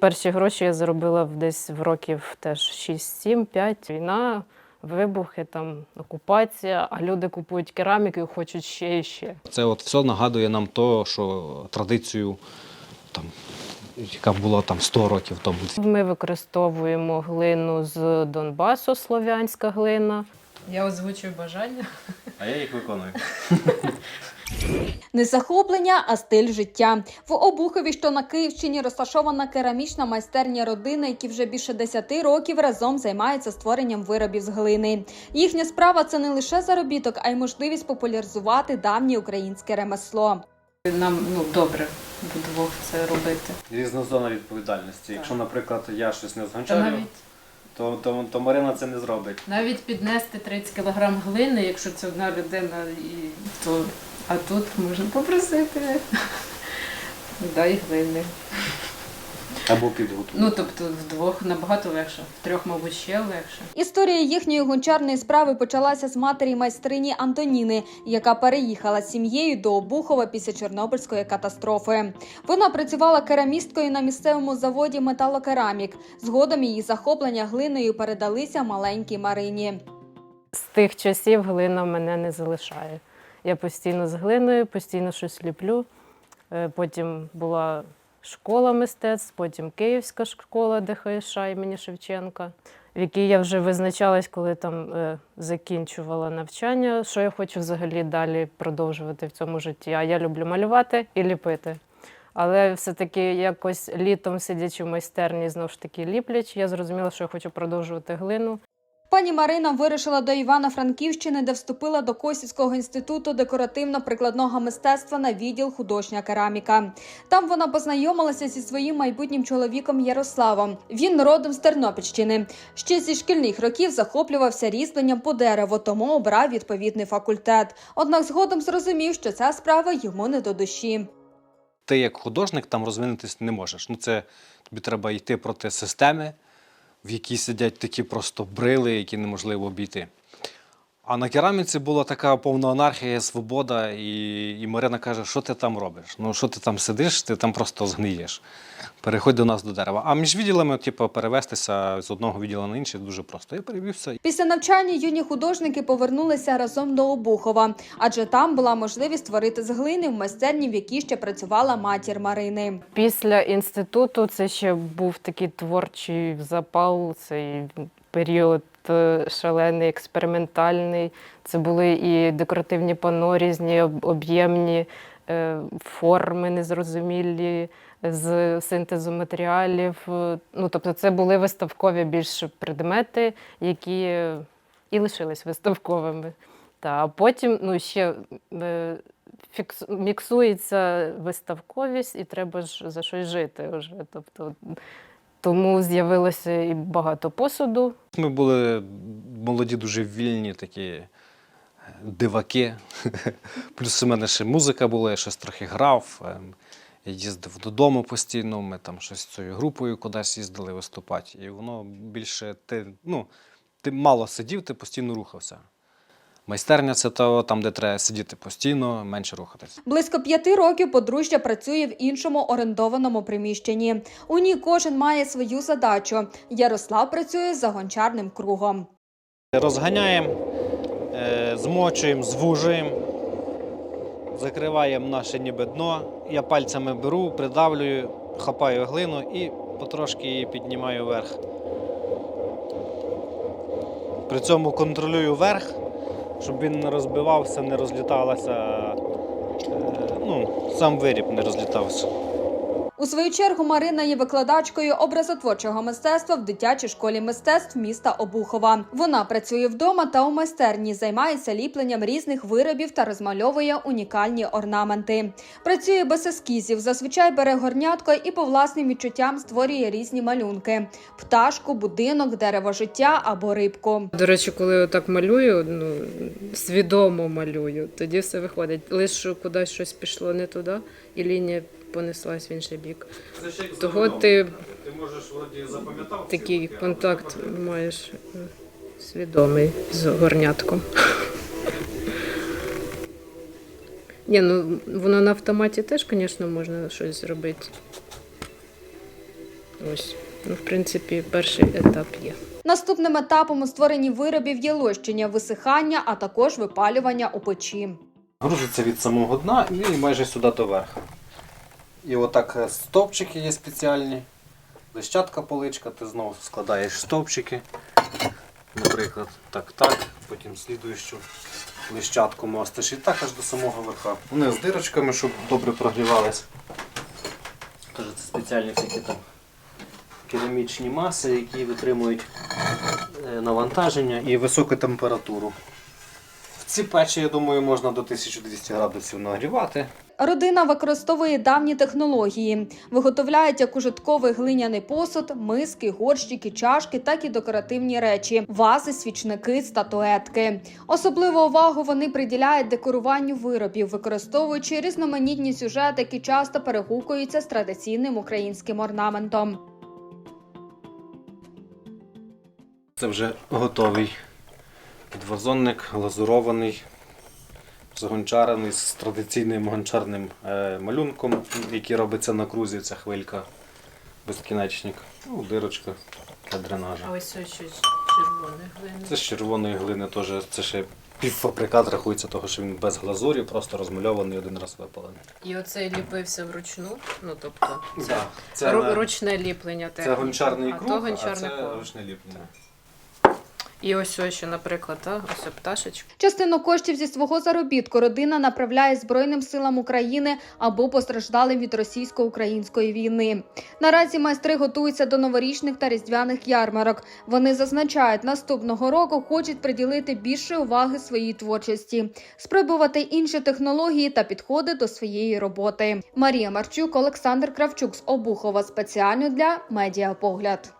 перші гроші я заробила десь в років теж 6-7-5. Війна, вибухи, там, окупація, а люди купують кераміку і хочуть ще і ще. Це от все нагадує нам то, що традицію, там, яка була там 100 років тому. Ми використовуємо глину з Донбасу, слов'янська глина. Я озвучую бажання. А я їх виконую. Не захоплення, а стиль життя. В Обухові, що на Київщині, розташована керамічна майстерня родини, які вже більше 10 років разом займаються створенням виробів з глини. Їхня справа це не лише заробіток, а й можливість популяризувати давнє українське ремесло. Нам ну, добре вдвох це робити. Різна зона відповідальності. Так. Якщо, наприклад, я щось не навіть, то, то, то Марина це не зробить. навіть піднести 30 кг глини, якщо це одна людина, і, то, а тут можна попросити. Дай глини. Або підготувати. Ну, тобто вдвох набагато легше, втрьох, мабуть, ще легше. Історія їхньої гончарної справи почалася з матері майстрині Антоніни, яка переїхала з сім'єю до Обухова після Чорнобильської катастрофи. Вона працювала керамісткою на місцевому заводі Металокерамік. Згодом її захоплення глиною передалися маленькій Марині. З тих часів глина мене не залишає. Я постійно з глиною, постійно щось ліплю. Е, Потім була школа мистецтв, потім Київська школа ДХШ імені Шевченка, в якій я вже визначалась, коли там е, закінчувала навчання, що я хочу взагалі далі продовжувати в цьому житті. А я люблю малювати і ліпити. Але все-таки якось літом, сидячи в майстерні, знову ж таки ліплячи, я зрозуміла, що я хочу продовжувати глину. Пані Марина вирушила до Івано-Франківщини, де вступила до Косівського інституту декоративно-прикладного мистецтва на відділ художня кераміка. Там вона познайомилася зі своїм майбутнім чоловіком Ярославом. Він родом з Тернопільщини. Ще зі шкільних років захоплювався різьбленням по дереву, тому обрав відповідний факультет. Однак згодом зрозумів, що ця справа йому не до душі. Ти як художник там розвинутись не можеш. Ну, це тобі треба йти проти системи, в якій сидять такі просто брили, які неможливо обійти. А на кераміці була така повна анархія, свобода, і, і Марина каже, що ти там робиш? Ну, що ти там сидиш, ти там просто згниєш. Переходь до нас до дерева. А між відділами, типу, перевестися з одного відділу на інший дуже просто. Я перевівся. Після навчання юні художники повернулися разом до Обухова, адже там була можливість створити з глини в майстерні, в якій ще працювала матір Марини. Після інституту це ще був такий творчий запал, цей період е, шалений, експериментальний. Це були і декоративні пано, різні об'ємні е, форми незрозумілі з синтезу матеріалів. Е, Ну, тобто, це були виставкові більше предмети, які і лишились виставковими. Та, а потім ну, ще фікс, міксується виставковість, і треба ж за щось жити вже. Тобто, тому з'явилося і багато посуду. Ми були молоді, дуже вільні такі е, диваки. Плюс у мене ще музика була, я щось трохи грав. ем, Я їздив додому постійно, ми там щось з цією групою кудись їздили виступати. І воно більше ти, ну, ти мало сидів, ти постійно рухався. Майстерня це то, там, де треба сидіти постійно, менше рухатись. Близько п'яти років подружжя працює в іншому орендованому приміщенні. У ній кожен має свою задачу. Ярослав працює за гончарним кругом. Розганяємо, е, змочуємо, звужуємо, закриваємо наше ніби дно. Я пальцями беру, придавлюю, хапаю глину і потрошки її піднімаю вверх. При цьому контролюю верх, щоб він не розбивався, не розліталася. е, Ну, сам виріб не розлітався. У свою чергу Марина є викладачкою образотворчого мистецтва в дитячій школі мистецтв міста Обухова. Вона працює вдома та у майстерні, займається ліпленням різних виробів та розмальовує унікальні орнаменти. Працює без ескізів, зазвичай бере горнятко і по власним відчуттям створює різні малюнки: пташку, будинок, дерево життя або рибку. До речі, коли так малюю, ну, свідомо малюю, тоді все виходить. Лише кудись щось пішло не туди, і лінія понеслась в інший бік. Того ти Ти можеш вроді запам'ятав такий контакт маєш е, свідомий з горнятком. Ні, ну воно на автоматі теж, звісно, можна щось зробити. Ось, ну, в принципі, перший етап є. Наступним етапом у створенні виробів є лощення, висихання, а також випалювання у печі. Грузиться від самого дна і майже сюди до верху. І отак е, стовпчики є спеціальні. Лищатка поличка, ти знову складаєш стовпчики. Наприклад, так, так, потім слідуючу лищатку мостиш і так аж до самого верха. Вони з дирочками, щоб добре прогрівались. Каже, це спеціальні такі там керамічні маси, які витримують е, навантаження і високу температуру. Ці печі, я думаю, можна до 1200 градусів нагрівати. Родина використовує давні технології, виготовляють як ужитковий глиняний посуд, миски, горщики, чашки, так і декоративні речі, вази, свічники, статуетки. Особливу увагу вони приділяють декоруванню виробів, використовуючи різноманітні сюжети, які часто перегукуються з традиційним українським орнаментом. Це вже готовий підвазонник, глазурований, загончарений з традиційним гончарним е, малюнком, який робиться на крузі, ця хвилька, безкінечник. Ну, дирочка для дренажа. ось ось щось червоне глини. Це з червоної глини теж, це ще півфабрикат рахується, того, що він без глазурі, просто розмальований один раз випалений. І оцей ліпився вручну, ну тобто це, Да, це, ру- на- ручне ліплення це гончарний а круг, то а це коло. ручне ліплення. І ось ось ще, наприклад, та, ось пташечка. Частину коштів зі свого заробітку родина направляє Збройним силам України або постраждалим від російсько-української війни. Наразі майстри готуються до новорічних та різдвяних ярмарок. Вони зазначають, наступного року хочуть приділити більше уваги своїй творчості, спробувати інші технології та підходи до своєї роботи. Марія Марчук, Олександр Кравчук з Обухова спеціально для медіапогляд.